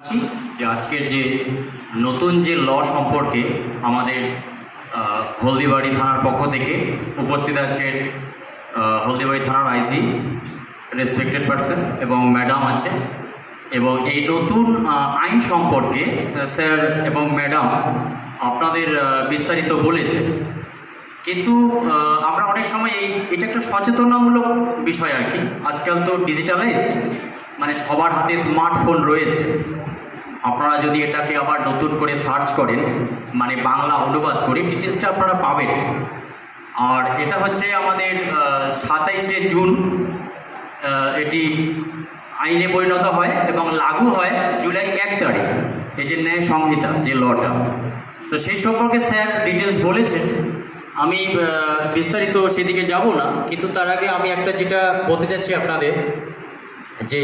আছি যে আজকের যে নতুন যে ল সম্পর্কে আমাদের হলদিবাড়ি থানার পক্ষ থেকে উপস্থিত আছেন হলদিবাড়ি থানার আইসি রেসপেক্টেড পারসন এবং ম্যাডাম আছে। এবং এই নতুন আইন সম্পর্কে স্যার এবং ম্যাডাম আপনাদের বিস্তারিত বলেছে কিন্তু আমরা অনেক সময় এই, এটা একটা সচেতনামূলক বিষয় আর কি। আজকাল তো ডিজিটালাইজড মানে সবার হাতে স্মার্টফোন রয়েছে। আপনারা যদি এটাকে আবার নতুন করে সার্চ করেন মানে বাংলা অনুবাদ করে ডিটেলসটা আপনারা পাবেন। আর এটা হচ্ছে আমাদের সাতাইশে জুন এটি আইনে পরিণত হয় এবং লাগু হয় জুলাই এক তারিখ, এই যে ন্যায় সংহিতা, যে লটা। তো সেই সম্পর্কে স্যার ডিটেলস বলেছেন। আমি বিস্তারিত সেদিকে যাব না, কিন্তু তার আগে আমি একটা যেটা বলতে চাচ্ছি আপনাদের যে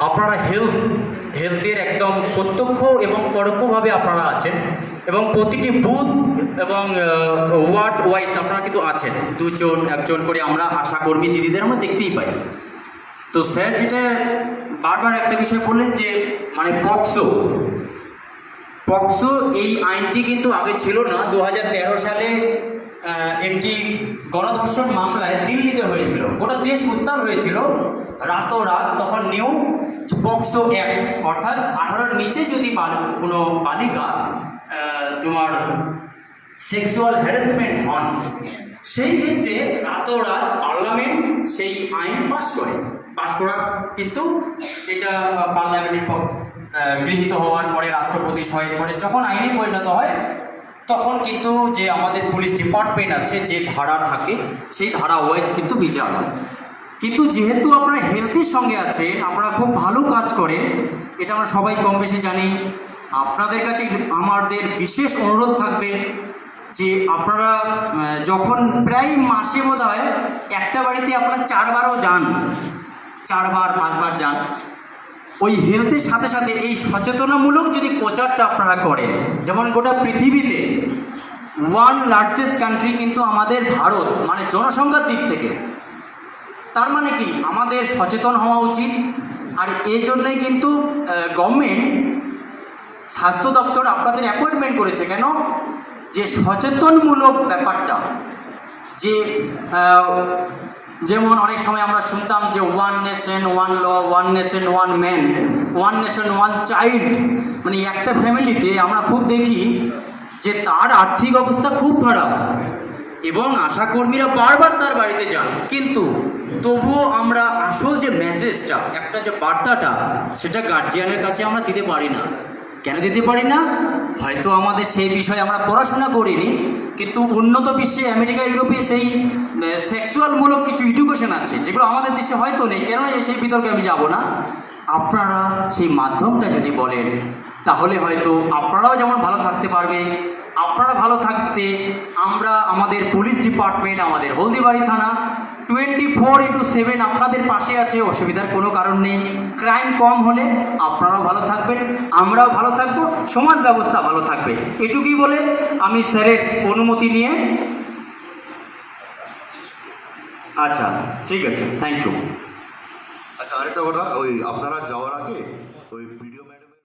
আপনারা হেলথ হেলথের একদম প্রত্যক্ষ এবং পরোক্ষভাবে আপনারা আছেন এবং প্রতিটি বুথ এবং ওয়ার্ড ওয়াইজ আপনারা কিন্তু আছেন। দুজন, একজন করে আমরা আশাকর্মী দিদিদের আমরা দেখতেই পাই। তো স্যার যেটা বারবার একটা বিষয় বললেন যে মানে পক্সো পক্সো এই আইনটি কিন্তু আগে ছিল না। দু হাজার তেরো সালে একটি গণধর্ষণ মামলায় দিল্লিতে হয়েছিল। গোটা দেশ উত্তাল হয়েছিল। রাতোরাত তখন নিউ পক্সো অ্যাক্ট অর্থাৎ আঠারোর নিচে যদি কোনো বালিকা তোমার সেক্সুয়াল হ্যারাসমেন্ট হন, সেই ক্ষেত্রে রাতোরাত পার্লামেন্ট সেই আইন পাশ করে। পাশ করার কিন্তু সেটা পার্লামেন্টের গৃহীত হওয়ার পরে, রাষ্ট্রপতি সহায়তা পরে যখন আইনে পরিণত হয়, তখন কিন্তু যে আমাদের পুলিশ ডিপার্টমেন্ট আছে, যে ধারা থাকে, সেই ধারা ওয়াইজ কিন্তু বিচার হয়। কিন্তু যেহেতু আপনারা হেলথের সঙ্গে আছে, আপনারা খুব ভালো কাজ করেন, এটা আমরা সবাই কম বেশি জানি। আপনাদের কাছে আমাদের বিশেষ অনুরোধ থাকবে যে আপনারা যখন প্রায় মাসে বোধ হয় একটা বাড়িতে আপনারা চারবারও যান, চারবার, পাঁচবার যান, ওই হেলথের সাথে সাথে এই সচেতনামূলক যদি প্রচারটা আপনারা করেন, যেমন গোটা পৃথিবীতে ওয়ান লার্জেস্ট কান্ট্রি কিন্তু আমাদের ভারত মানে জনসংখ্যার দিক থেকে তার মানে কি? আমাদের সচেতন হওয়া উচিত। আর এই জন্যই কিন্তু গভর্নমেন্ট স্বাস্থ্য দপ্তর আপনাদের অ্যাপয়েন্টমেন্ট করেছে। কেন? যে সচেতনমূলক ব্যাপারটা। যে যেমন অনেক সময় আমরা শুনতাম যে one nation one law one nation one man one nation one child মানে একটা ফ্যামিলিতে আমরা খুব দেখি যে তার আর্থিক অবস্থা খুব খারাপ। এবং আশাকর্মীরা বারবার তার বাড়িতে যান। কিন্তু তবুও আমরা আসল যে মেসেজটা একটা যে বার্তাটা, সেটা গার্জিয়ানের কাছে আমরা দিতে পারি না। কেন দিতে পারি না? হয়তো আমাদের সেই বিষয়ে আমরা পড়াশোনা করিনি, কিন্তু উন্নত বিশ্বে, আমেরিকা, ইউরোপে সেই সেক্সুয়ালমূলক কিছু এডুকেশন আছে, যেগুলো আমাদের দেশে হয়তো নেই। কেন সেই বিতর্কে আমি যাব না? আপনারা সেই মাধ্যমটা যদি বলেন, তাহলে হয়তো আপনারাও যেমন ভালো থাকতে পারবে আপনারা ভালো থাকতে আমরা আমাদের পুলিশ ডিপার্টমেন্ট, আমাদের হলদিবাড়ি থানা টোয়েন্টি ফোর ইন্টু সেভেন আপনাদের পাশে আছে, অসুবিধার কোনো কারণ নেই। ক্রাইম কম হলে আপনারাও ভালো থাকবেন, আমরাও ভালো থাকব, সমাজ ব্যবস্থা ভালো থাকবে। এটুকুই বলে আমি স্যারের অনুমতি নিয়ে আচ্ছা ঠিক আছে থ্যাংক ইউ আচ্ছা আরেকটা কথা, ওই আপনারা যাওয়ার আগে